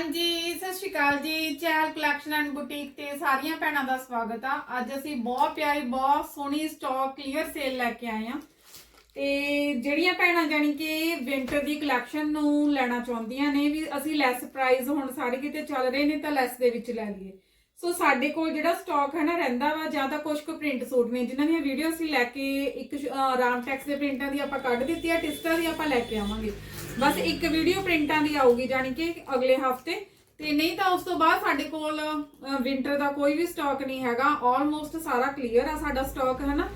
ਹਾਂਜੀ, ਸਤਿ ਸ਼੍ਰੀ ਅਕਾਲ ਜੀ। ਚੈਲ ਕਲੈਕਸ਼ਨ ਐਂਡ ਬੁਟੀਕ ਤੇ ਸਾਰੀਆਂ ਭੈਣਾਂ ਦਾ ਸਵਾਗਤ ਆ। ਅੱਜ ਅਸੀਂ ਬਹੁਤ ਪਿਆਰੀ, ਬਹੁਤ ਸੋਹਣੀ ਸਟਾਕ ਕਲੀਅਰ ਸੇਲ ਲੈ ਕੇ ਆਏ ਆ। ਤੇ ਜਿਹੜੀਆਂ ਭੈਣਾਂ ਜਾਨੀ ਕਿ ਵਿੰਟਰ ਦੀ ਕਲੈਕਸ਼ਨ ਨੂੰ ਲੈਣਾ ਚਾਹੁੰਦੀਆਂ ਨੇ, ਵੀ ਅਸੀਂ ਲੈਸ ਪ੍ਰਾਈਸ ਹੁਣ ਸਾਰੇ ਕਿਤੇ ਚੱਲ ਰਹੇ ਨੇ ਤਾਂ ਲੈਸ ਦੇ ਵਿੱਚ ਲੈ ਲਈਏ। ਸੋ ਸਾਡੇ ਕੋਲ ਜਿਹੜਾ ਸਟਾਕ ਹੈ ਨਾ, ਰਹਿੰਦਾ ਵਾ, ਜਾਂ ਤਾਂ ਕੁਝ ਕੁ ਪ੍ਰਿੰਟ ਸੂਟ ਨੇ, ਜਿਨ੍ਹਾਂ ਦੀਆਂ ਵੀਡੀਓ ਅਸੀਂ ਲੈ ਕੇ ਇੱਕ ਰਾਮ ਟੈਕਸ ਦੇ ਪ੍ਰਿੰਟਾਂ ਦੀ ਆਪਾਂ ਕੱਢ ਦਿੱਤੀ ਆ ਟਿਸਟਾ ਦੀ ਆਪਾਂ ਲੈ ਕੇ ਆਵਾਂਗੇ। ਬਸ ਇੱਕ ਵੀਡੀਓ ਪ੍ਰਿੰਟਾਂ ਦੀ ਆਊਗੀ ਜਾਨੀ ਕਿ ਅਗਲੇ ਹਫ਼ਤੇ। ਤੇ ਨਹੀਂ ਤਾਂ ਉਸ ਤੋਂ ਬਾਅਦ ਸਾਡੇ ਕੋਲ ਵਿੰਟਰ ਦਾ ਕੋਈ ਵੀ ਸਟਾਕ ਨਹੀਂ ਹੈਗਾ ਆਲਮੋਸਟ ਸਾਰਾ ਕਲੀਅਰ ਆ ਸਾਡਾ ਸਟਾਕ ਹੈ ਨਾ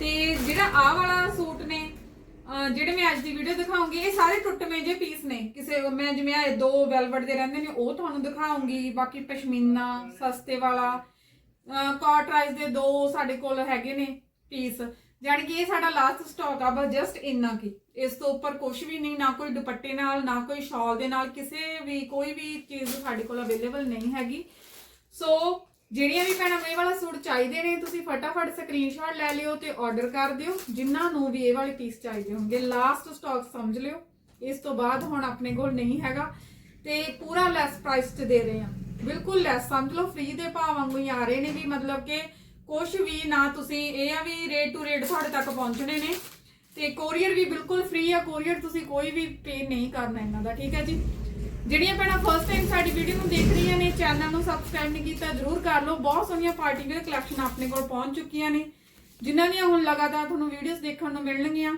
ਤੇ ਜਿਹੜਾ ਆਹ ਵਾਲਾ ਸੂਟ ਨੇ ਅਹ ਜਿਹੜੇ ਮੈਂ ਅੱਜ ਦੀ ਵੀਡੀਓ ਦਿਖਾਉਂਗੀ, ਇਹ ਸਾਰੇ ਟੁੱਟਵੇਂ ਜੇ ਪੀਸ ਨੇ। ਕਿਸੇ, ਮੈਂ ਜਿਵੇਂ ਆ ਦੋ ਵੈਲਵਟ ਦੇ ਰਹਿੰਦੇ ਨੇ, ਉਹ ਤੁਹਾਨੂੰ ਦਿਖਾਉਂਗੀ। ਬਾਕੀ ਪਸ਼ਮੀਨਾ, ਸਸਤੇ ਵਾਲਾ ਕਾਟਰਾਈਜ਼ ਦੇ ਦੋ ਸਾਡੇ ਕੋਲ ਹੈਗੇ ਨੇ ਪੀਸ ਜਾਣੀ ਕਿ ਇਹ ਸਾਡਾ ਲਾਸਟ ਸਟਾਕ ਆ, ਬਸ ਜਸਟ ਇੰਨਾ ਕੀ ਇਸ ਤੋਂ ਉੱਪਰ ਕੁਝ ਵੀ ਨਹੀਂ, ਨਾ ਕੋਈ ਦੁਪੱਟੇ ਨਾਲ, ਨਾ ਕੋਈ ਸ਼ਾਲ ਦੇ ਨਾਲ, ਕਿਸੇ ਵੀ, ਕੋਈ ਵੀ ਚੀਜ਼ ਸਾਡੇ ਕੋਲ ਅਵੇਲੇਬਲ ਨਹੀਂ ਹੈਗੀ। ਸੋ ਜਿਹੜੀਆਂ ਵੀ ਭੈਣਾਂ ਨੂੰ ਇਹ ਵਾਲਾ ਸੂਟ ਚਾਹੀਦੇ ਨੇ, ਤੁਸੀਂ ਫਟਾਫਟ ਸਕਰੀਨਸ਼ਾਟ ਲੈ ਲਿਓ ਤੇ ਆਰਡਰ ਕਰ ਦਿਓ। ਜਿਨ੍ਹਾਂ ਨੂੰ ਵੀ ਇਹ ਵਾਲੇ ਪੀਸ ਚਾਹੀਦੇ ਹੋਣਗੇ ਲਾਸਟ ਸਟਾਕ ਸਮਝ ਲਿਓ। ਇਸ ਤੋਂ ਬਾਅਦ ਹੁਣ ਆਪਣੇ ਕੋਲ ਨਹੀਂ ਹੈਗਾ ਤੇ ਪੂਰਾ ਲੈਸ ਪ੍ਰਾਈਸ ਤੇ ਦੇ ਰਹੇ ਆ ਬਿਲਕੁਲ ਲੈਸ ਸਮਝ ਲਓ ਫ੍ਰੀ ਦੇ ਭਾਅ ਵਾਂਗੂ ਹੀ ਆ ਰਹੇ ਨੇ ਵੀ ਮਤਲਬ ਕਿ ਕੁਝ ਵੀ ਨਾ ਤੁਸੀਂ, ਇਹ ਆ ਵੀ ਰੇਟ ਟੂ ਰੇਟ ਤੁਹਾਡੇ ਤੱਕ ਪਹੁੰਚਣੇ ਨੇ। ਤੇ ਕੋਰੀਅਰ ਵੀ ਬਿਲਕੁਲ ਫ੍ਰੀ ਆ ਕੋਰੀਅਰ ਤੁਸੀਂ ਕੋਈ ਵੀ ਪੇ ਨਹੀਂ ਕਰਨਾ ਇਹਨਾਂ ਦਾ, ਠੀਕ ਹੈ ਜੀ? ਜਿਹੜੀਆਂ ਭੈਣਾਂ ਫਸਟ ਟਾਈਮ ਸਾਡੀ ਵੀਡੀਓ ਨੂੰ ਦੇਖ ਰਹੀਆਂ ਨੇ ਚੈਨਲ ਨੂੰ ਸਬਸਕ੍ਰਾਈਬ ਨਹੀਂ ਕੀਤਾ, ਜਰੂਰ ਕਰ ਲਓ। ਬਹੁਤ ਸੋਹਣੀਆਂ ਪਾਰਟੀ ਵੇਅਰ ਕਲੈਕਸ਼ਨ ਆਪਣੇ ਕੋਲ ਪਹੁੰਚ ਚੁੱਕੀਆਂ ਨੇ। ਜਿਨ੍ਹਾਂ ਦੀਆਂ ਹੁਣ ਲਗਾਤਾਰ ਤੁਹਾਨੂੰ ਵੀਡੀਓਜ਼ ਦੇਖਣ ਨੂੰ ਮਿਲਣਗੀਆਂ।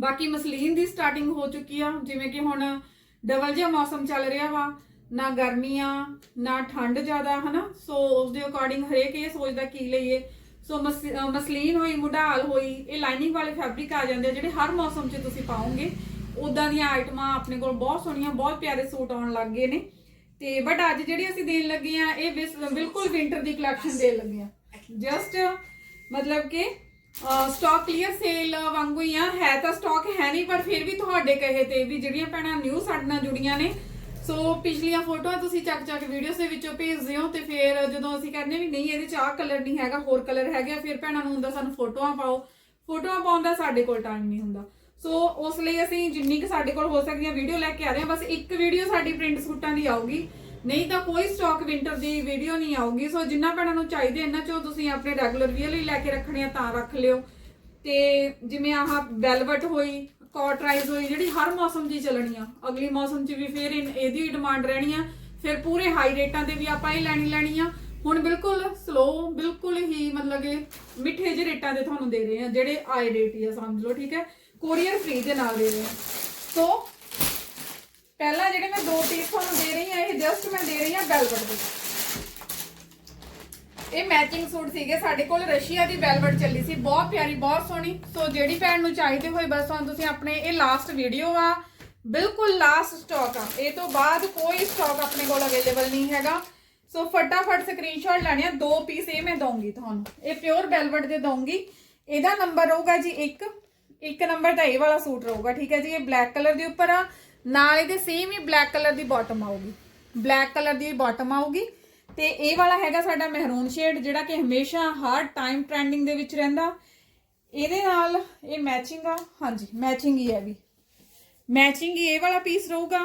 ਬਾਕੀ ਮਸਲੀਨ ਦੀ ਸਟਾਰਟਿੰਗ ਹੋ ਚੁੱਕੀ ਆ, ਜਿਵੇਂ ਕਿ ਹੁਣ ਡਬਲ ਜਿਹਾ ਮੌਸਮ ਚੱਲ ਰਿਹਾ ਵਾ। ਨਾ ਗਰਮੀਆਂ, ਨਾ ਠੰਡ ਜ਼ਿਆਦਾ, ਹਨਾ? ਸੋ ਉਸ ਦੇ ਅਕੋਰਡਿੰਗ ਹਰੇਕ ਇਹ ਸੋਚਦਾ ਕੀ ਲਈਏ? ਸੋ ਮਸ- ਮਸਲੀਨ ਹੋਈ, ਮੁਢਾਲ ਹੋਈ, ਇਹ ਲਾਈਨਿੰਗ ਵਾਲੇ ਫੈਬਰਿਕ ਆ ਜਾਂਦੇ ਆ ਜਿਹੜੇ ਹਰ ਮੌਸਮ 'ਚ ਤੁਸੀਂ ਪਾਓਗੇ। ਉਦਾਂ ਦੀਆਂ ਆਈਟਮਾਂ ਆਪਣੇ ਕੋਲ ਬਹੁਤ ਸੋਹਣੀਆਂ, ਬਹੁਤ ਪਿਆਰੇ ਸੂਟ ਆਉਣ ਲੱਗ ਗਏ ਨੇ। ਤੇ ਬਟ ਅੱਜ ਜਿਹੜੀ ਅਸੀਂ ਦੇਣ ਲੱਗੇ ਆ ਇਹ ਬਿਸ- ਬਿਲਕੁਲ ਵਿੰਟਰ ਦੀ ਕਲੈਕਸ਼ਨ ਦੇਣ ਲੱਗੇ ਆ ਜਸਟ ਮਤਲਬ ਕਿ ਸਟਾਕ ਕਲੀਅਰ ਸੇਲ ਵਾਂਗੂ ਹੀ ਆ। ਹੈ ਤਾਂ ਸਟਾਕ ਹੈ ਨਹੀਂ, ਪਰ ਫਿਰ ਵੀ ਤੁਹਾਡੇ ਕਹੇ ਤੇ ਵੀ ਜਿਹੜੀਆਂ ਭੈਣਾਂ ਨਿਊ ਸਾਡੇ ਨਾਲ ਜੁੜੀਆਂ ਨੇ। ਸੋ ਪਿਛਲੀਆਂ ਫੋਟੋਆਂ ਤੁਸੀਂ ਚੱਕ ਚੱਕ ਵੀਡੀਓਸ ਦੇ ਵਿੱਚੋਂ ਭੇਜਦੇ ਹੋ ਤੇ ਫਿਰ ਜਦੋਂ ਅਸੀਂ ਕਹਿੰਦੇ ਵੀ ਨਹੀਂ, ਇਹਦੇ ਚ ਆਹ ਕਲਰ ਨਹੀਂ ਹੈਗਾ, ਹੋਰ ਕਲਰ ਹੈਗਾ ਫਿਰ ਭੈਣਾਂ ਨੂੰ ਹੁੰਦਾ ਸਾਨੂੰ ਫੋਟੋਆਂ ਪਾਓ। ਫੋਟੋਆਂ ਪਾਉਣ ਦਾ ਸਾਡੇ ਕੋਲ ਟਾਈਮ ਨਹੀਂ ਹੁੰਦਾ। ਸੋ ਉਸ ਲਈ ਅਸੀਂ ਜਿੰਨੀ ਕਿ ਸਾਡੇ ਕੋਲ ਹੋ ਸਕਦੀ ਹੈ ਵੀਡੀਓ ਲੈ ਕੇ ਆ ਰਹੇ ਹਾਂ, ਬਸ ਇੱਕ ਵੀਡੀਓ ਸਾਡੀ ਪ੍ਰਿੰਟ ਸੂਟਾਂ ਦੀ ਆਊਗੀ। ਨਹੀਂ ਤਾਂ ਕੋਈ ਸਟਾਕ ਵਿੰਟਰ ਦੀ ਵੀਡੀਓ ਨਹੀਂ ਆਊਗੀ। ਸੋ ਜਿੰਨਾ ਭੈਣਾਂ ਨੂੰ ਚਾਹੀਦੇ ਇਹਨਾਂ ਚੋਂ ਤੁਸੀਂ ਆਪਣੇ ਰੈਗੂਲਰ ਵੀਅਰ ਲਈ ਲੈ ਕੇ ਰੱਖਣੇ ਆ, ਤਾਂ ਰੱਖ ਲਿਓ। ਤੇ ਜਿਵੇਂ ਆਹ ਵੈਲਵਟ ਹੋਈ ਕਾਟਰਾਈਜ਼ ਹੋਈ, ਜਿਹੜੀ ਹਰ ਮੌਸਮ 'ਚ ਚੱਲਣੀ ਆ। ਅਗਲੀ ਮੌਸਮ 'ਚ ਵੀ ਫੇਰ ਇਨ- ਇਹਦੀ ਡਿਮਾਂਡ ਰਹਿਣੀ ਆ। ਫਿਰ ਪੂਰੇ ਹਾਈ ਰੇਟਾਂ ਤੇ ਵੀ ਆਪਾਂ ਇਹ ਲੈਣੀ ਲੈਣੀ ਆ। ਹੁਣ ਬਿਲਕੁਲ ਸਲੋ ਬਿਲਕੁਲ ਹੀ ਮਤਲਬ ਕਿ ਮਿੱਠੇ ਜਿਹੇ ਰੇਟਾਂ ਦੇ ਤੁਹਾਨੂੰ ਦੇ ਰਹੇ ਆ, ਜਿਹੜੇ ਆਏ ਰੇਟ ਹੀ ਆ ਸਮਝ ਲਓ, ਠੀਕ ਹੈ? ਕੋਰੀਅਰ ਫ੍ਰੀ ਦੇ ਨਾਲ ਦੇ ਰਹੇ ਆ ਸੋ, ਪਹਿਲਾਂ ਜਿਹੜੇ ਮੈਂ ਦੋ ਪੀਸ ਤੁਹਾਨੂੰ ਦੇ ਰਹੀ ਹਾਂ, ਇਹ ਜਸਟ ਮੈਂ ਦੇ ਰਹੀ ਹਾਂ ਵੈਲਵਟ ਦੇ। ਇਹ ਮੈਚਿੰਗ ਸੂਟ ਸੀਗੇ, ਸਾਡੇ ਕੋਲ ਰਸ਼ੀਆ ਦੀ ਵੈਲਵਟ ਚੱਲੀ ਸੀ। ਬਹੁਤ ਪਿਆਰੀ, ਬਹੁਤ ਸੋਹਣੀ। ਸੋ, ਜਿਹੜੀ ਭੈਣ ਨੂੰ ਚਾਹੀਦੇ ਹੋਏ ਬਸ ਹੁਣ ਤੁਸੀਂ ਆਪਣੇ, ਇਹ ਲਾਸਟ ਵੀਡੀਓ ਆ। ਬਿਲਕੁਲ ਲਾਸਟ ਸਟਾਕ ਆ। ਇਹ ਤੋਂ ਬਾਅਦ ਕੋਈ ਸਟਾਕ ਆਪਣੇ ਕੋਲ ਅਵੇਲੇਬਲ ਨਹੀਂ ਹੈਗਾ। ਸੋ, ਫਟਾਫਟ ਸਕਰੀਨਸ਼ਾਟ ਲੈਣੇ ਆ। ਦੋ ਪੀਸ ਇਹ ਮੈਂ ਦਊਂਗੀ ਤੁਹਾਨੂੰ। ਇਹ ਪਿਓਰ ਵੈਲਵਟ ਦੇ ਦਊਂਗੀ। ਇਹਦਾ ਨੰਬਰ ਰਹੂਗਾ ਜੀ 1 ਇੱਕ ਨੰਬਰ ਦਾ ਇਹ ਵਾਲਾ ਸੂਟ ਰਹੂਗਾ, ਠੀਕ ਹੈ ਜੀ? ਇਹ ਬਲੈਕ ਕਲਰ ਦੇ ਉੱਪਰ ਆ। ਨਾਲ ਇਹਦੇ ਸੇਮ ਹੀ ਬਲੈਕ ਕਲਰ ਦੀ ਬਾਟਮ ਆਊਗੀ। ਬਲੈਕ ਕਲਰ ਦੀ ਬਾਟਮ ਆਊਗੀ। ਤੇ ਇਹ ਵਾਲਾ ਹੈਗਾ ਸਾਡਾ ਮਹਿਰੂਨ ਸ਼ੇਡ ਜਿਹੜਾ ਕਿ ਹਮੇਸ਼ਾ ਹਰ ਟਾਈਮ ਟ੍ਰੈਂਡਿੰਗ ਦੇ ਵਿੱਚ ਰਹਿੰਦਾ। ਇਹਦੇ ਨਾਲ ਇਹ ਮੈਚਿੰਗ ਆ। ਹਾਂਜੀ ਮੈਚਿੰਗ ਹੀ ਹੈ ਵੀ। ਮੈਚਿੰਗ ਹੀ ਇਹ ਵਾਲਾ ਪੀਸ ਰਹੂਗਾ।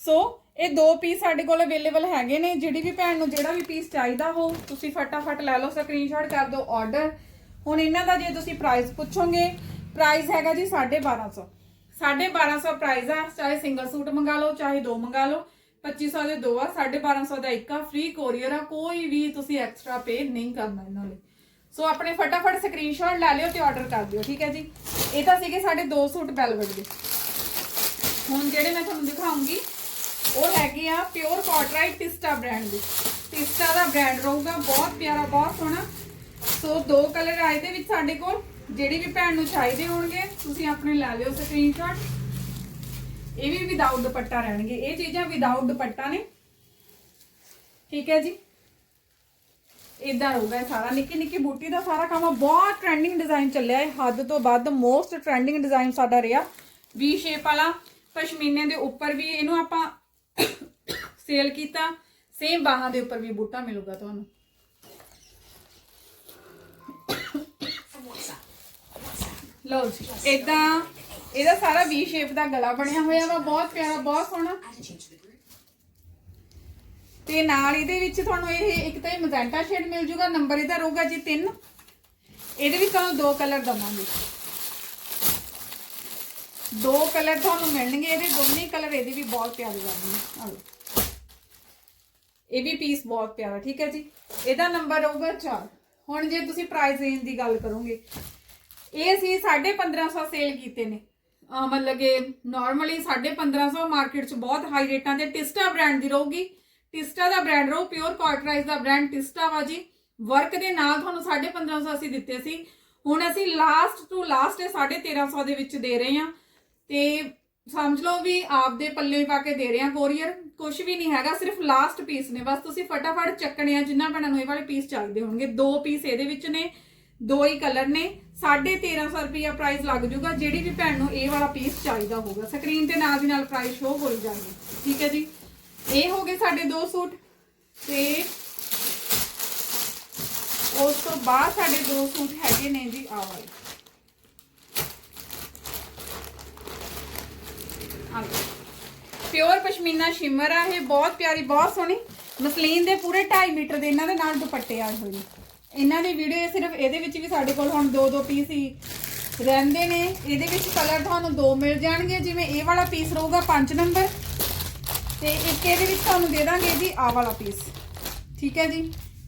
ਸੋ ਇਹ ਦੋ ਪੀਸ ਸਾਡੇ ਕੋਲ ਅਵੇਲੇਬਲ ਹੈਗੇ ਨੇ। ਜਿਹੜੀ ਵੀ ਭੈਣ ਨੂੰ ਜਿਹੜਾ ਵੀ ਪੀਸ ਚਾਹੀਦਾ ਹੋ, ਤੁਸੀਂ ਫਟਾਫਟ ਲੈ ਲਓ ਸਕਰੀਨਸ਼ਾਟ ਕਰ ਦਿਓ ਆਰਡਰ ਹੁਣ ਇਹਨਾਂ ਦਾ ਜੇ ਤੁਸੀਂ ਪ੍ਰਾਈਸ ਪੁੱਛੋਗੇ ਪ੍ਰਾਈਸ ਹੈਗਾ ਜੀ 1250 1250 ਪ੍ਰਾਈਸ ਆ, ਚਾਹੇ ਸਿੰਗਲ ਸੂਟ ਮੰਗਾ ਲਓ, ਚਾਹੇ ਦੋ ਮੰਗਾ ਲਓ। 2500 ਦੇ ਦੋ ਆ 1250 ਦਾ ਇੱਕ ਆ ਫ੍ਰੀ ਕੋਰੀਅਰ ਆ, ਕੋਈ ਵੀ ਤੁਸੀਂ ਐਕਸਟਰਾ ਪੇ ਨਹੀਂ ਕਰਨਾ ਇਹਨਾਂ ਲਈ। ਸੋ ਆਪਣੇ ਫਟਾਫਟ ਸਕਰੀਨਸ਼ਾਟ ਲੈ ਲਿਓ ਤੇ ਆਰਡਰ ਕਰ ਦਿਓ, ਠੀਕ ਹੈ ਜੀ? ਇਹ ਤਾਂ ਸੀਗੇ ਸਾਡੇ ਦੋ ਸੂਟ ਵੈਲਵਟ ਦੇ। ਹੁਣ ਜਿਹੜੇ ਮੈਂ ਤੁਹਾਨੂੰ ਦਿਖਾਉਂਗੀ, ਉਹ ਹੈਗੇ ਆ ਪਿਓਰ ਕਾਟਰਾਈਟ ਟਿਸਟਾ ਬ੍ਰਾਂਡ ਦੇ। ਟਿਸਟਾ ਦਾ ਬ੍ਰਾਂਡ ਰਹੂਗਾ, ਬਹੁਤ ਪਿਆਰਾ, ਬਹੁਤ ਸੋਹਣਾ। ਸੋ ਦੋ ਕਲਰ ਆਏ ਦੇ ਵਿੱਚ ਸਾਡੇ ਕੋਲ। ਜਿਹੜੀ ਵੀ ਭੈਣ ਨੂੰ ਚਾਹੀਦੇ ਹੋਣਗੇ, ਤੁਸੀਂ ਆਪਣੇ ਲੈ ਲਿਓ ਸਕਰੀਨਸ਼ਾਟ ਇਹ ਵੀ ਵਿਦਆਊਟ ਦੁਪੱਟਾ ਰਹਿਣਗੇ। ਇਹ ਚੀਜ਼ਾਂ ਵਿਦਆਊਟ ਦੁਪੱਟਾ ਨੇ। ਠੀਕ ਹੈ ਜੀ? ਇਦਾਂ ਹੋਊਗਾ ਸਾਰਾ। ਨਿੱਕੀ ਨਿੱਕੀ ਬੂਟੀ ਦਾ ਸਾਰਾ ਕੰਮ ਬਹੁਤ ਟ੍ਰੈਂਡਿੰਗ ਡਿਜ਼ਾਈਨ ਚੱਲਿਆ ਹੈ ਹੱਦ ਤੋਂ ਵੱਧ ਮੋਸਟ ਟ੍ਰੈਂਡਿੰਗ ਡਿਜ਼ਾਈਨ ਸਾਡਾ ਰਿਹਾ। ਵੀ ਸ਼ੇਪ ਵਾਲਾ। ਪਸ਼ਮੀਨੇ ਦੇ ਉੱਪਰ ਵੀ ਇਹਨੂੰ ਆਪਾਂ ਸੇਲ ਕੀਤਾ। ਸੇਮ ਬਾਹਾਂ ਦੇ ਉੱਪਰ ਵੀ ਬੂਟਾ ਮਿਲੂਗਾ ਤੁਹਾਨੂੰ। ਲਓ ਜੀ ਇਦਾਂ ਇਹਦਾ ਸਾਰਾ ਵੀ ਸ਼ੇਪ ਦਾ ਗਲਾ ਬਣਿਆ ਹੋਇਆ ਵਾ, ਬਹੁਤ ਪਿਆਰਾ, ਬਹੁਤ ਸੋਹਣਾ। ਤੇ ਨਾਲ ਇਹਦੇ ਵਿੱਚ ਤੁਹਾਨੂੰ ਇਹ ਇੱਕ ਤਾਂ ਇਹ ਮਜੈਂਟਾ ਸ਼ੇਡ ਮਿਲ ਜੂਗਾ, ਨੰਬਰ ਇਹਦਾ ਰਹੂਗਾ ਜੀ 3 ਇਹਦੇ ਵਿੱਚ ਤੁਹਾਨੂੰ ਦੋ ਕਲਰ ਦਵਾਂਗੇ। ਦੋ ਕਲਰ ਤੁਹਾਨੂੰ ਮਿਲਣਗੇ, ਇਹਦੇ ਦੋਨੇ ਕਲਰ ਇਹਦੇ ਵੀ ਬਹੁਤ ਪਿਆਰੇ ਲੱਗਣਗੇ। ਆ ਲਓ। ਇਹ ਵੀ ਪੀਸ ਬਹੁਤ ਪਿਆਰਾ, ਠੀਕ ਹੈ ਜੀ? ਇਹਦਾ ਨੰਬਰ ਹੋਊਗਾ 4 ਹੁਣ ਜੇ ਤੁਸੀਂ ਪ੍ਰਾਈਸ ਰੇਂਜ ਦੀ ਗੱਲ ਕਰੋਗੇ ਇਹ ਅਸੀਂ 1550 ਸੇਲ ਕੀਤੇ ਨੇ। ਮਤਲਬ ਕਿ ਨਾਰਮਲੀ 1550 ਮਾਰਕੀਟ 'ਚ ਬਹੁਤ ਹਾਈ ਰੇਟਾਂ ਤੇ ਟਿਸਟਾ ਬ੍ਰਾਂਡ ਦੀ ਰਹੂਗੀ। ਟਿਸਟਾ ਦਾ ਬ੍ਰਾਂਡ ਰਹੂ ਪਿਓਰ ਕਾਟਰਾਈਜ਼ ਦਾ ਬ੍ਰਾਂਡ ਟਿਸਟਾ ਵਾ ਜੀ। ਵਰਕ ਦੇ ਨਾਲ ਤੁਹਾਨੂੰ 1550 ਅਸੀਂ ਦਿੱਤੇ ਸੀ। ਹੁਣ ਅਸੀਂ ਲਾਸਟ ਟੂ ਲਾਸਟ 1350 ਦੇ ਵਿੱਚ ਦੇ ਰਹੇ ਹਾਂ ਤੇ ਸਮਝ ਲਓ ਵੀ ਆਪਦੇ ਪੱਲੇ ਪਾ ਕੇ ਦੇ ਰਹੇ ਹਾਂ ਕੋਰੀਅਰ ਕੁਝ ਵੀ ਨਹੀਂ ਹੈਗਾ, ਸਿਰਫ ਲਾਸਟ ਪੀਸ ਨੇ। ਬਸ ਤੁਸੀਂ ਫਟਾਫਟ ਚੱਕਣੇ ਆ, ਜਿੰਨਾ ਭੈਣਾਂ ਨੂੰ ਇਹ ਵਾਲੇ ਪੀਸ ਚਾਹੀਦੇ ਹੋਣਗੇ। ਦੋ ਪੀਸ ਇਹਦੇ ਵਿੱਚ ਨੇ। ਦੋ ਹੀ ਕਲਰ ਨੇ 1350 ਰੁਪਿਆ ਪ੍ਰਾਈਸ ਲੱਗ ਜਾਊਗਾ, ਜਿਹੜੀ ਵੀ ਭੈਣ ਨੂੰ ਇਹ ਵਾਲਾ ਪੀਸ ਚਾਹੀਦਾ ਹੋਊਗਾ। ਸਕਰੀਨ ਤੇ ਨਾਲ ਦੀ ਨਾਲ ਪ੍ਰਾਈਸ ਸ਼ੋ ਹੋਈ ਜਾਣਗੇ ਠੀਕ ਹੈ ਜੀ? ਇਹ ਹੋ ਗਏ ਸਾਡੇ ਦੋ ਸੂਟ ਤੇ ਉਸ ਤੋਂ ਬਾਅਦ ਸਾਡੇ ਦੋ ਸੂਟ ਹੈਗੇ ਨੇ ਜੀ, ਆਹ ਵਾਲੇ। ਪਿਓਰ ਪਸ਼ਮੀਨਾ ਸ਼ਿਮਰ ਆ, ਇਹ ਬਹੁਤ ਪਿਆਰੀ, ਬਹੁਤ ਸੋਹਣੀ। ਮਸਲੀਨ ਦੇ ਪੂਰੇ 2.5 ਮੀਟਰ ਦੇ, ਇਹਨਾਂ ਦੇ ਨਾਲ ਦੁਪੱਟੇ ਆਏ ਹੋਏ ਨੇ। ਇਹਨਾਂ ਦੀ ਵੀਡੀਓ ਸਿਰਫ ਇਹਦੇ ਵਿੱਚ ਵੀ ਸਾਡੇ ਕੋਲ ਹੁਣ ਦੋ ਦੋ ਪੀਸ ਹੀ ਰਹਿੰਦੇ ਨੇ। ਇਹਦੇ ਵਿੱਚ ਕਲਰ ਤੁਹਾਨੂੰ ਦੋ ਮਿਲ ਜਾਣਗੇ। ਜਿਵੇਂ ਇਹ ਵਾਲਾ ਪੀਸ ਰਹੂਗਾ 5 ਨੰਬਰ ਤੇ ਇੱਕ ਇਹਦੇ ਵਿੱਚ ਤੁਹਾਨੂੰ ਦੇ ਦਾਂਗੇ ਜੀ ਆ ਵਾਲਾ ਪੀਸ ਠੀਕ ਹੈ ਜੀ?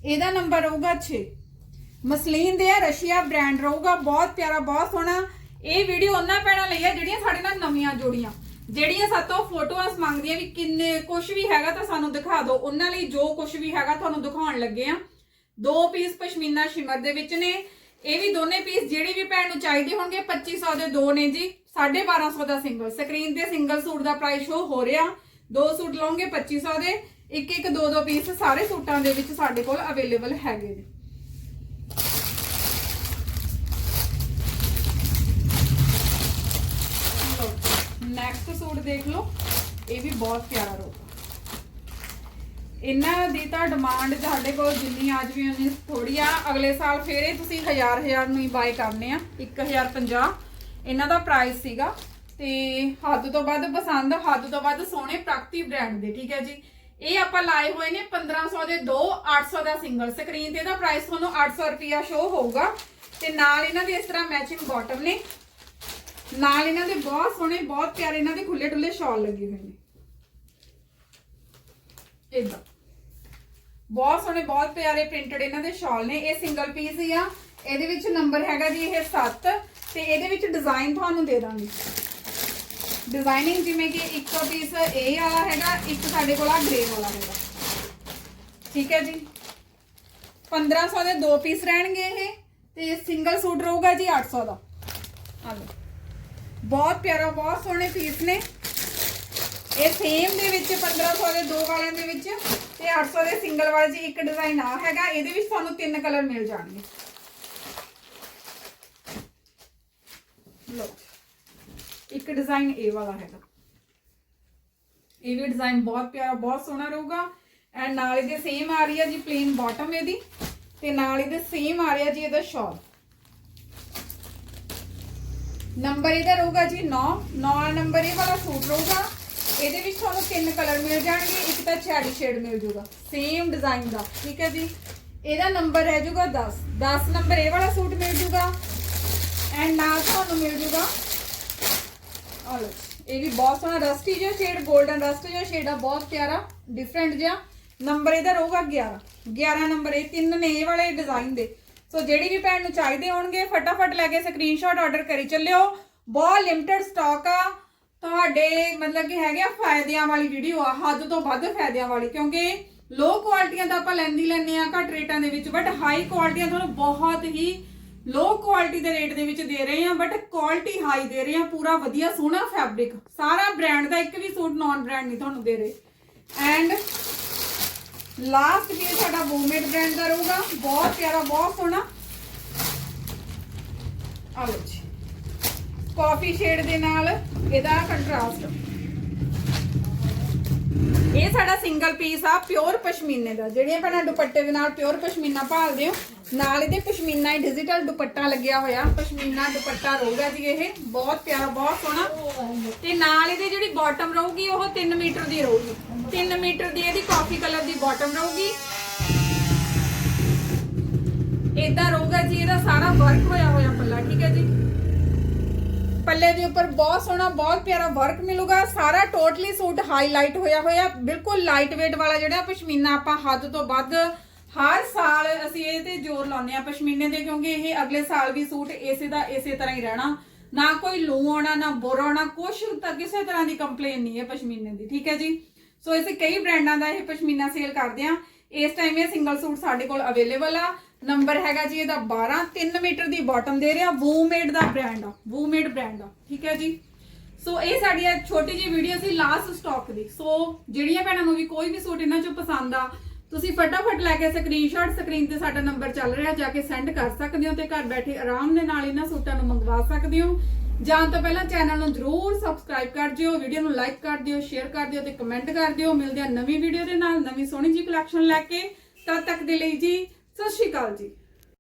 ਇਹਦਾ ਨੰਬਰ ਰਹੂਗਾ 6 ਮਸਲੀਨ ਦੇ ਆ, ਰਸ਼ੀਆ ਬ੍ਰਾਂਡ ਰਹੂਗਾ। ਬਹੁਤ ਪਿਆਰਾ, ਬਹੁਤ ਸੋਹਣਾ। ਇਹ ਵੀਡੀਓ ਉਹਨਾਂ ਪੈਣਾ ਲਈ ਆ ਜਿਹੜੀਆਂ ਸਾਡੇ ਨਾਲ ਨਵੀਆਂ ਜੋੜੀਆਂ। ਜਿਹੜੀਆਂ ਸਾਤੋਂ ਫੋਟੋਆਂ ਮੰਗਦੀਆਂ ਵੀ ਕਿੰਨੇ ਕੁਝ ਵੀ ਹੈਗਾ ਤਾਂ ਸਾਨੂੰ ਦਿਖਾ ਦਿਓ। ਉਹਨਾਂ ਲਈ ਜੋ ਕੁਝ ਵੀ ਹੈਗਾ ਤੁਹਾਨੂੰ ਦਿਖਾਉਣ ਲੱਗੇ ਆ। ਦੋ ਪੀਸ ਪਸ਼ਮੀਨਾ ਸ਼ਿਮਰ ਦੇ ਵਿੱਚ ਨੇ। ਇਹ ਵੀ ਦੋਨੇ ਪੀਸ ਜਿਹੜੀ ਵੀ ਭੈਣ ਨੂੰ ਚਾਹੀਦੇ ਹੋਣਗੇ 2500 ਦੇ ਦੋ ਨੇ ਜੀ। 1250 ਦਾ ਸਿੰਗਲ ਸਕਰੀਨ ਤੇ ਸਿੰਗਲ ਸੂਟ ਦਾ ਪ੍ਰਾਈਸ ਸ਼ੋ ਹੋ ਰਿਹਾ। ਦੋ ਸੂਟ ਲਓਗੇ 2500 ਦੇ। ਇੱਕ ਇੱਕ ਦੋ ਦੋ ਪੀਸ ਸਾਰੇ ਸੂਟਾਂ ਦੇ ਵਿੱਚ ਸਾਡੇ ਕੋਲ ਅਵੇਲੇਬਲ ਹੈਗੇ ਨੇ। ਨੈਕਸਟ ਸੂਟ ਦੇਖ ਲਓ। ਇਹ ਵੀ ਬਹੁਤ ਪਿਆਰਾ ਰਹੂਗਾ ਇਹਨਾਂ ਦੀ ਤਾਂ ਡਿਮਾਂਡ ਤੁਹਾਡੇ ਕੋਲ ਜਿੰਨੀ ਅੱਜ ਵੀ ਉਨੀ ਥੋੜੀ ਆ। ਅਗਲੇ ਸਾਲ ਫੇਰ ਇਹ ਤੁਸੀਂ ਹਜ਼ਾਰ ਹਜ਼ਾਰ ਨੂੰ ਹੀ ਬਾਈ ਕਰਨੇ ਆ। 1050 ਇਹਨਾਂ ਦਾ ਪ੍ਰਾਈਸ ਸੀਗਾ। ਤੇ ਹੱਦ ਤੋਂ ਵੱਧ ਪਸੰਦ, ਹੱਦ ਤੋਂ ਵੱਧ ਸੋਹਣੇ ਪ੍ਰਗਤੀ ਬ੍ਰਾਂਡ ਦੇ, ਠੀਕ ਹੈ ਜੀ। ਇਹ ਆਪਾਂ ਲਾਏ ਹੋਏ ਨੇ 1500 ਦੇ ਦੋ 800 ਦਾ ਸਿੰਗਲ ਸਕਰੀਨ ਤੇ ਇਹਦਾ ਪ੍ਰਾਈਸ ਤੁਹਾਨੂੰ 800 ਰੁਪਿਆ ਸ਼ੋ ਹੋਊਗਾ। ਤੇ ਨਾਲ ਇਹਨਾਂ ਦੇ ਇਸ ਤਰ੍ਹਾਂ ਮੈਚਿੰਗ ਬਾਟਮ ਨੇ। ਨਾਲ ਇਹਨਾਂ ਦੇ ਬਹੁਤ ਸੋਹਣੇ, ਬਹੁਤ ਪਿਆਰੇ ਇਹਨਾਂ ਦੇ ਖੁੱਲੇ ਡੁੱਲੇ ਸ਼ਾਲ ਲੱਗੇ ਹੋਏ ਨੇ। ਇਦਾਂ। ਬਹੁਤ ਸੋਹਣੇ, ਬਹੁਤ ਪਿਆਰੇ ਪ੍ਰਿੰਟਡ ਇਹਨਾਂ ਦੇ ਸ਼ਾਲ ਨੇ। ਇਹ ਸਿੰਗਲ ਪੀਸ ਹੀ ਆ। ਇਹਦੇ ਵਿੱਚ ਨੰਬਰ ਹੈਗਾ ਜੀ ਇਹ 7 ਤੇ ਇਹਦੇ ਵਿੱਚ ਡਿਜ਼ਾਈਨ ਤੁਹਾਨੂੰ ਦੇ ਦਾਂਗੇ। ਡਿਜ਼ਾਈਨਿੰਗ ਜਿਵੇਂ ਕਿ ਇੱਕ ਪੀਸ ਇਹ ਵਾਲਾ ਹੈਗਾ, ਇੱਕ ਸਾਡੇ ਕੋਲ ਆ ਗ੍ਰੇ ਵਾਲਾ ਹੈਗਾ। ਠੀਕ ਹੈ ਜੀ? 1500 ਦੇ ਦੋ ਪੀਸ ਰਹਿਣਗੇ ਇਹ ਤੇ ਸਿੰਗਲ ਸੂਟ ਰਹੂਗਾ ਜੀ 800 ਦਾ। ਆ ਲਓ। ਬਹੁਤ ਪਿਆਰਾ, ਬਹੁਤ ਸੋਹਣੇ ਪੀਸ ਨੇ। ਇਹ ਸੇਮ ਦੇ ਵਿੱਚ 1500 ਦੇ ਦੋ ਵਾਲਿਆਂ ਦੇ ਵਿੱਚ ਤੇ 800 ਦੇ ਸਿੰਗਲ ਵਾਲੇ ਜੀ ਇੱਕ ਡਿਜ਼ਾਈਨ ਆ ਹੈਗਾ, ਇਹਦੇ ਵਿੱਚ ਤੁਹਾਨੂੰ ਤਿੰਨ ਕਲਰ ਮਿਲ ਜਾਣਗੇ। ਲੋ ਇੱਕ ਡਿਜ਼ਾਈਨ ਇਹ ਵਾਲਾ ਹੈਗਾ। ਇਹ ਵੀ ਡਿਜ਼ਾਈਨ ਬਹੁਤ ਪਿਆਰਾ, ਬਹੁਤ ਸੋਹਣਾ ਰਹੂਗਾ। ਐਂਡ ਨਾਲ ਇਹਦੇ ਸੇਮ ਆ ਰਹੀ ਹੈ ਜੀ ਪਲੇਨ ਬਾਟਮ ਇਹਦੀ, ਤੇ ਨਾਲ ਇਹਦੇ ਸੇਮ ਆ ਰਿਹਾ ਜੀ ਇਹਦਾ ਸ਼ਾਲ ਨੰਬਰ ਇਹਦਾ ਰਹੂਗਾ ਜੀ 9 9 ਨੰਬਰ ਇਹ ਵਾਲਾ ਸੂਟ ਰਹੂਗਾ। ਇਹਦੇ ਵਿੱਚ ਤੁਹਾਨੂੰ ਤਿੰਨ ਕਲਰ ਮਿਲ ਜਾਣਗੇ, ਇੱਕ ਤਾਂ ਛੈਡੀ ਸ਼ੇਡ ਮਿਲ ਜੂਗਾ ਸੇਮ ਡਿਜ਼ਾਈਨ ਦਾ, ਠੀਕ ਹੈ ਜੀ? ਇਹਦਾ ਨੰਬਰ ਰਹਿ ਜੂਗਾ 10 10 ਨੰਬਰ ਇਹ ਵਾਲਾ ਸੂਟ ਮਿਲ ਜੂਗਾ ਐਂਡ ਨਾਲ ਤੁਹਾਨੂੰ ਮਿਲ ਜੂਗਾ ਆ ਇਹ ਵੀ ਬਹੁਤ ਸੋਹਣਾ ਰਸਟੀ ਜਿਹਾ ਸ਼ੇਡ 골ਡਨ ਰਸਟ ਜਿਹਾ ਸ਼ੇਡ ਆ, ਬਹੁਤ ਪਿਆਰਾ ਡਿਫਰੈਂਟ ਜਿਹਾ। ਨੰਬਰ ਇਹਦਾ ਰਹੂਗਾ 11 11 ਨੰਬਰ ਇਹ ਤਿੰਨ ਨੇ ਇਹ ਵਾਲੇ ਡਿਜ਼ਾਈਨ ਦੇ। ਸੋ ਜਿਹੜੀ ਵੀ ਭੈਣ ਨੂੰ ਚਾਹੀਦੇ ਹੋਣਗੇ, ਫਟਾਫਟ ਲੈ ਕੇ ਸਕਰੀਨਸ਼ਾਟ ਆਰਡਰ ਕਰੀ ਚੱਲਿਓ। ਬਹੁਤ ਲਿਮਟਿਡ ਸਟਾਕ ਆ। ਤੁਹਾਡੇ ਮਤਲਬ ਕਿ ਹੈਗੇ ਆ ਫਾਇਦਿਆਂ ਵਾਲੀ ਵੀਡੀਓ ਆ, ਹੱਦ ਤੋਂ ਵੱਧ ਫਾਇਦਿਆਂ ਵਾਲੀ, ਕਿਉਂਕਿ ਲੋ ਕੁਆਲਿਟੀਆਂ ਦਾ ਆਪਾਂ ਲੈਂਦੀ ਲੈਂਦੇ ਆ ਘੱਟ ਰੇਟਾਂ ਦੇ ਵਿੱਚ ਬਟ ਹਾਈ ਕੁਆਲਿਟੀਆਂ ਤੁਹਾਨੂੰ ਬਹੁਤ ਹੀ ਲੋ ਕੁਆਲਿਟੀ ਦੇ ਰੇਟ ਦੇ ਵਿੱਚ ਦੇ ਰਹੇ ਆ ਬਟ ਕੁਆਲਿਟੀ ਹਾਈ ਦੇ ਰਹੇ ਆ ਪੂਰਾ ਵਧੀਆ ਸੋਹਣਾ ਫੈਬਰਿਕ ਸਾਰਾ ਬ੍ਰਾਂਡ ਦਾ ਇੱਕ ਵੀ ਸੂਟ ਨਾਨ ਬ੍ਰਾਂਡ ਨਹੀਂ ਤੁਹਾਨੂੰ ਦੇ ਰਹੇ। ਐਂਡ ਲਾਸਟ ਵੀ ਸਾਡਾ ਵੂਮੇਡ ਬ੍ਰਾਂਡ ਦਾ ਰਹੂਗਾ, ਬਹੁਤ ਪਿਆਰਾ, ਬਹੁਤ ਸੋਹਣਾ। ਆ ਜੀ। ਕਾਫੀ ਸ਼ੇਡ ਦੇ ਨਾਲ ਇਹਦਾ ਕੰਟਰਾਸਟ। ਇਹ ਸਾਡਾ ਸਿੰਗਲ ਪੀਸ ਆ ਪਿਓਰ ਪਸ਼ਮੀਨੇ ਦਾ। ਜਿਹੜੀਆਂ ਭੈਣਾਂ ਦੁਪੱਟੇ ਦੇ ਨਾਲ ਪਿਓਰ ਪਸ਼ਮੀਨਾ ਭਾਲਦੇ ਹੋ, ਨਾਲ ਇਹਦੇ ਪਸ਼ਮੀਨਾ ਹੀ ਡਿਜੀਟਲ ਦੁਪੱਟਾ ਲੱਗਿਆ ਹੋਇਆ। ਪਸ਼ਮੀਨਾ ਦੁਪੱਟਾ ਰਹੂਗਾ ਜੀ ਇਹ। ਬਹੁਤ ਪਿਆਰਾ, ਬਹੁਤ ਸੋਹਣਾ। ਤੇ ਨਾਲ ਇਹਦੇ ਜਿਹੜੀ ਬਾਟਮ ਰਹੂਗੀ, ਉਹ 3 ਮੀਟਰ ਦੀ ਰਹੂਗੀ। 3 ਮੀਟਰ ਦੀ ਇਹਦੀ ਕਾਫੀ ਕਲਰ ਦੀ ਬਾਟਮ ਰਹੂਗੀ। ਇਦਾਂ ਰਹੂਗਾ ਜੀ, ਇਹਦਾ ਸਾਰਾ ਵਰਕ ਹੋਇਆ ਹੋਇਆ ਪੱਲਾ, ਠੀਕ ਹੈ ਜੀ। ਪੱਲੇ ਦੇ ਉੱਪਰ ਬਹੁਤ ਸੋਹਣਾ, ਬਹੁਤ ਪਿਆਰਾ ਵਰਕ ਮਿਲੂਗਾ। ਸਾਰਾ ਟੋਟਲੀ ਸੂਟ ਹਾਈਲਾਈਟ ਹੋਇਆ ਹੋਇਆ, ਬਿਲਕੁਲ ਲਾਈਟ weight ਵਾਲਾ ਜਿਹੜਾ ਪਸ਼ਮੀਨਾ ਆਪਾਂ ਹੱਦ ਤੋਂ ਵੱਧ ਹਰ ਸਾਲ ਅਸੀਂ ਇਹ ਤੇ ਜ਼ੋਰ ਲਾਉਂਦੇ ਆ ਪਸ਼ਮੀਨੇ ਦੇ, ਕਿਉਂਕਿ ਇਹ ਅਗਲੇ ਸਾਲ ਵੀ ਸੂਟ ਇਸੇ ਦਾ ਇਸੇ ਤਰ੍ਹਾਂ ਹੀ ਰਹਿਣਾ। ਨਾ ਕੋਈ ਲੂ ਆਉਣਾ, ਨਾ ਬੁਰ ਆਉਣਾ, ਕੁਛ ਤਾਂ ਕਿਸੇ ਤਰ੍ਹਾਂ ਦੀ ਕੰਪਲੇਨ ਨਹੀਂ ਹੈ ਪਸ਼ਮੀਨੇ ਦੀ, ਠੀਕ ਹੈ ਜੀ? ਸੋ ਅਸੀਂ ਕਈ ਬ੍ਰਾਂਡਾਂ ਦਾ ਇਹ ਪਸ਼ਮੀਨਾ ਸੇਲ ਕਰਦੇ ਆ ਇਸ ਟਾਈਮ ਇਹ ਸਿੰਗਲ ਸੂਟ ਸਾਡੇ ਕੋਲ ਅਵੇਲੇਬਲ ਆ। ਨੰਬਰ ਹੈਗਾ ਜੀ ਇਹਦਾ 12 3 ਮੀਟਰ ਦੀ ਬਾਟਮ ਦੇ ਰਿਹਾ ਵੂਮੇਡ ਦਾ ਬ੍ਰਾਂਡ ਆ ਵੂਮੇਡ ਬ੍ਰਾਂਡ ਆ, ਠੀਕ ਹੈ ਜੀ? ਸੋ ਇਹ ਸਾਡੀ ਛੋਟੀ ਜਿਹੀ ਵੀਡੀਓ ਸੀ ਲਾਸਟ ਸਟਾਕ ਦੀ। ਸੋ ਜਿਹੜੀਆਂ ਭੈਣਾਂ ਨੂੰ ਵੀ ਕੋਈ ਵੀ ਸੂਟ ਇਹਨਾਂ ਚੋਂ ਪਸੰਦ ਆ, ਤੁਸੀਂ ਫਟਾਫਟ ਲੈ ਕੇ ਸਕਰੀਨਸ਼ਾਟ ਸਕਰੀਨ ਤੇ ਸਾਡਾ ਨੰਬਰ ਚੱਲ ਰਿਹਾ, ਜਾ ਕੇ ਸੈਂਡ ਕਰ ਸਕਦੇ ਹੋ ਤੇ ਘਰ ਬੈਠੇ ਆਰਾਮ ਦੇ ਨਾਲ ਇਹਨਾਂ ਸੂਟਾਂ ਨੂੰ ਮੰਗਵਾ ਸਕਦੇ ਹੋ। ਜਾਣ ਤੋਂ ਪਹਿਲਾਂ ਚੈਨਲ ਨੂੰ ਜਰੂਰ ਸਬਸਕ੍ਰਾਈਬ ਕਰ ਦਿਓ ਵੀਡੀਓ ਨੂੰ ਲਾਈਕ ਕਰ ਦਿਓ ਸ਼ੇਅਰ ਕਰ ਦਿਓ ਤੇ ਕਮੈਂਟ ਕਰ ਦਿਓ। ਮਿਲਦੇ ਆ ਨਵੀਂ ਵੀਡੀਓ ਦੇ ਨਾਲ, ਨਵੀਂ ਸੋਹਣੀ ਜੀ ਕਲੈਕਸ਼ਨ ਲੈ ਕੇ। ਤਦ ਤੱਕ ਦੇ ਲਈ ਜੀ ਸਤਿ ਸ਼੍ਰੀ ਅਕਾਲ ਜੀ।